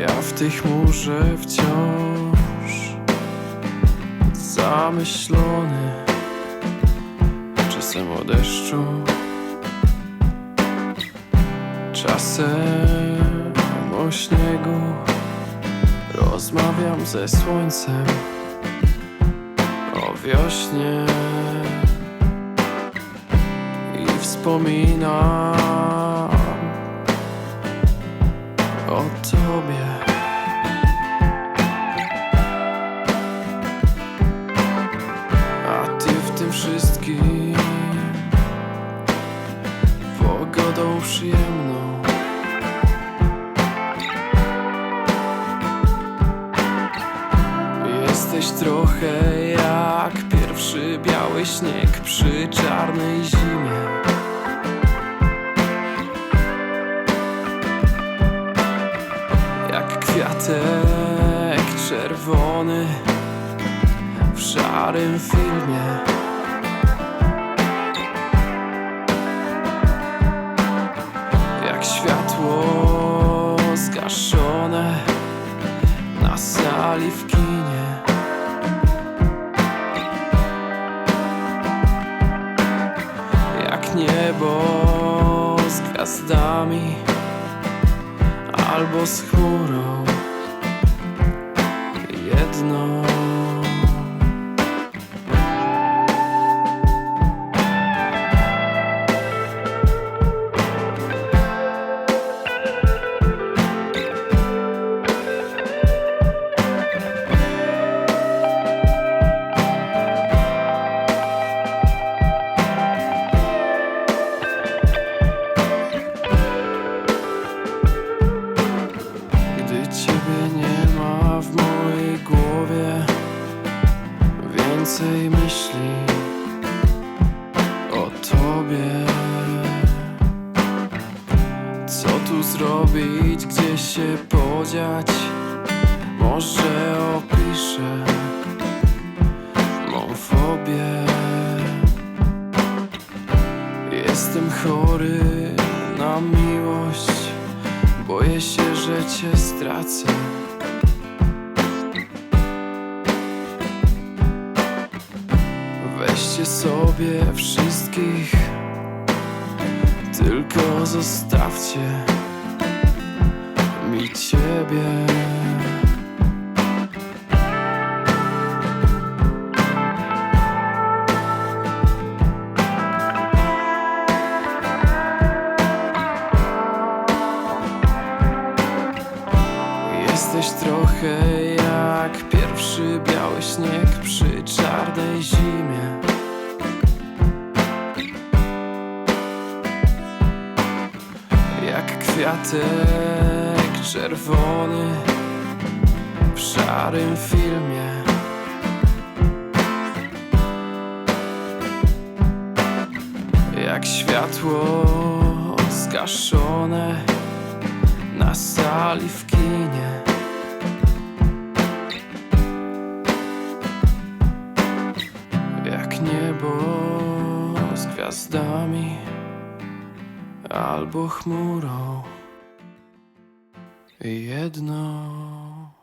Ja w tej chmurze wciąż zamyślony. Czasem o deszczu Czasem o śniegu. Rozmawiam ze słońcem O wiośnie I wspominam o tobie. A ty w tym wszystkim pogodą przyjemną. Jesteś trochę jak pierwszy biały śnieg przy czarnej zimie. Kwiatek czerwony w szarym filmie. Jak światło zgaszone na sali w kinie. Jak niebo z gwiazdami albo z chmurą ciebie nie ma w mojej głowie. Więcej myśli o tobie. Co tu zrobić, gdzie się podziać? Może opiszę mą fobię. Jestem chory na miłość że cię stracę. Weźcie sobie wszystkich, tylko zostawcie mi ciebie. Jesteś trochę jak pierwszy biały śnieg przy czarnej zimie. Jak kwiatek czerwony w szarym filmie. Jak światło zgaszone na sali w kinie. Niebo z gwiazdami albo chmurą jedno.